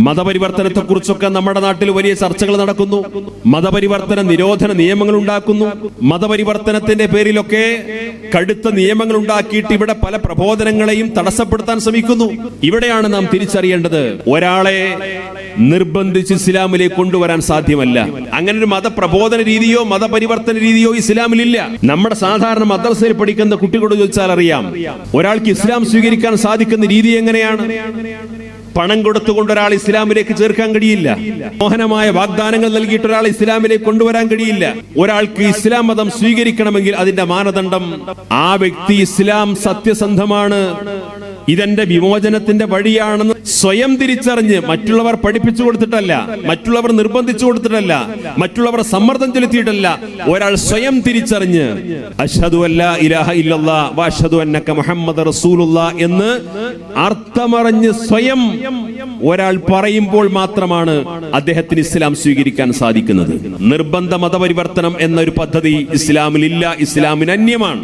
മതപരിവർത്തനത്തെ കുറിച്ചൊക്കെ നമ്മുടെ നാട്ടിൽ വലിയ ചർച്ചകൾ നടക്കുന്നു. മതപരിവർത്തന നിരോധന നിയമങ്ങൾ ഉണ്ടാക്കുന്നു. മതപരിവർത്തനത്തിന്റെ പേരിലൊക്കെ കടുത്ത നിയമങ്ങൾ ഉണ്ടാക്കിയിട്ട് ഇവിടെ പല പ്രബോധനങ്ങളെയും തടസ്സപ്പെടുത്താൻ ശ്രമിക്കുന്നു. ഇവിടെയാണ് നാം തിരിച്ചറിയേണ്ടത്. ഒരാളെ നിർബന്ധിച്ച് ഇസ്ലാമിലേക്ക് കൊണ്ടുവരാൻ സാധ്യമല്ല. അങ്ങനെ ഒരു മതപ്രബോധന രീതിയോ മതപരിവർത്തന രീതിയോ ഇസ്ലാമിലില്ല. നമ്മുടെ സാധാരണ മദ്രസയിൽ പഠിക്കുന്ന കുട്ടികളോട് ചോദിച്ചാൽ അറിയാം ഒരാൾക്ക് ഇസ്ലാം സ്വീകരിക്കാൻ സാധിക്കുന്ന രീതി എങ്ങനെയാണ്? പണം കൊടുത്തുകൊണ്ട് ഒരാൾ ഇസ്ലാമിലേക്ക് ചേർക്കാൻ കഴിയില്ല. മോഹനമായ വാഗ്ദാനങ്ങൾ നൽകിയിട്ട് ഒരാൾ ഇസ്ലാമിലേക്ക് കൊണ്ടുവരാൻ കഴിയില്ല. ഒരാൾക്ക് ഇസ്ലാം മതം സ്വീകരിക്കണമെങ്കിൽ അതിന്റെ മാനദണ്ഡം ആ വ്യക്തി ഇസ്ലാം സത്യസന്ധമാണ്. ഇതെന്റെ വിമോചനത്തിന്റെ വഴിയാണെന്ന് സ്വയം തിരിച്ചറിഞ്ഞ് മറ്റുള്ളവർ പഠിപ്പിച്ചു കൊടുത്തിട്ടല്ല മറ്റുള്ളവർ നിർബന്ധിച്ചു കൊടുത്തിട്ടല്ല മറ്റുള്ളവർ സമ്മർദ്ദം ചെലുത്തിയിട്ടല്ല. ഒരാൾ സ്വയം തിരിച്ചറിഞ്ഞ് മുഹമ്മദ് റസൂലുള്ള എന്ന് അർത്ഥമറിഞ്ഞ് സ്വയം ഒരാൾ പറയുമ്പോൾ മാത്രമാണ് അദ്ദേഹത്തിന് ഇസ്ലാം സ്വീകരിക്കാൻ സാധിക്കുന്നത്. നിർബന്ധ മതപരിവർത്തനം എന്നൊരു പദ്ധതി ഇസ്ലാമിലില്ല. ഇസ്ലാമിന് അന്യമാണ്.